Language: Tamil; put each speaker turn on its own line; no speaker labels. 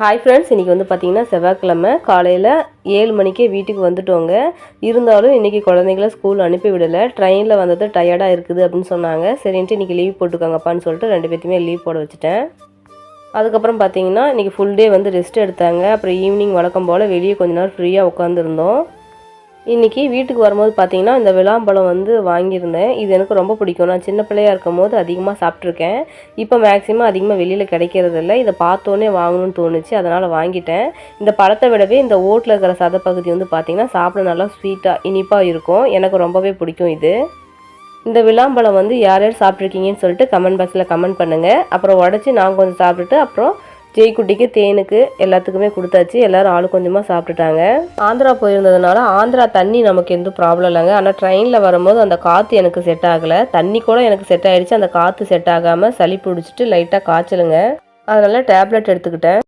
ஹாய் ஃப்ரெண்ட்ஸ் இன்றைக்கி வந்து பார்த்திங்கன்னா செவ்வாய்க்கிழமை. காலையில் ஏழு மணிக்கே வீட்டுக்கு வந்துட்டோங்க. இருந்தாலும் இன்றைக்கி குழந்தைங்கள ஸ்கூல் அனுப்பி விடலை. ட்ரெயினில் வந்தது டயர்டாக இருக்குது அப்படின்னு சொன்னாங்க. சரின்ட்டு இன்றைக்கி லீவ் போட்டுக்கோங்கப்பான்னு சொல்லிட்டு ரெண்டு பேர்த்தையுமே லீவ் போட வச்சுட்டேன். அதுக்கப்புறம் பார்த்தீங்கன்னா இன்றைக்கி ஃபுல் டே வந்து ரெஸ்ட் எடுத்தாங்க. அப்புறம் ஈவினிங் வழக்கம் போல் வெளியே கொஞ்ச நேரம் ஃப்ரீயாக உட்காந்துருந்தோம் இன்றைக்கி வீட்டுக்கு வரும்போது பார்த்திங்கன்னா இந்த விளாம்பழம் வந்து வாங்கியிருந்தேன். இது எனக்கு ரொம்ப பிடிக்கும். நான் சின்ன பிள்ளையா இருக்கும் போது அதிகமாக சாப்பிட்ருக்கேன் இப்போ மேக்ஸிமம் அதிகமாக வெளியில் கிடைக்கிறது இல்லை இதை பார்த்தோன்னே வாங்கணும்னு தோணுச்சு. அதனால் வாங்கிட்டேன். இந்த பழத்தை விடவே இந்த ஓட்டில் இருக்கிற சதப்பகுதி வந்து பார்த்திங்கன்னா சாப்பிட நல்லா ஸ்வீட்டாக இனிப்பாக இருக்கும். எனக்கு ரொம்பவே பிடிக்கும் இது. இந்த விளாம்பழம் வந்து யார் யார் சாப்பிட்ருக்கீங்கன்னு சொல்லிட்டு கமெண்ட் பாக்ஸில் கமெண்ட் பண்ணுங்கள் அப்புறம் உடச்சி நான் கொஞ்சம் சாப்பிட்டுட்டு அப்புறம் ஜெய்குட்டிக்கு தேனுக்கு எல்லாத்துக்குமே கொடுத்தாச்சு. எல்லாரும் ஆளு கொஞ்சமாக சாப்பிட்டுட்டாங்க. ஆந்திரா போயிருந்ததுனால ஆந்திரா தண்ணி நமக்கு எந்த ப்ராப்ளம் இல்லைங்க. ஆனால் ட்ரெயினில் வரும்போது அந்த காற்று எனக்கு செட் ஆகலை. தண்ணி கூட எனக்கு செட் ஆயிடுச்சு. அந்த காற்று செட் ஆகாமல் சளி பிடிச்சிட்டு லைட்டாக காய்ச்சலுங்க. அதனால் டேப்லெட் எடுத்துக்கிட்டேன்.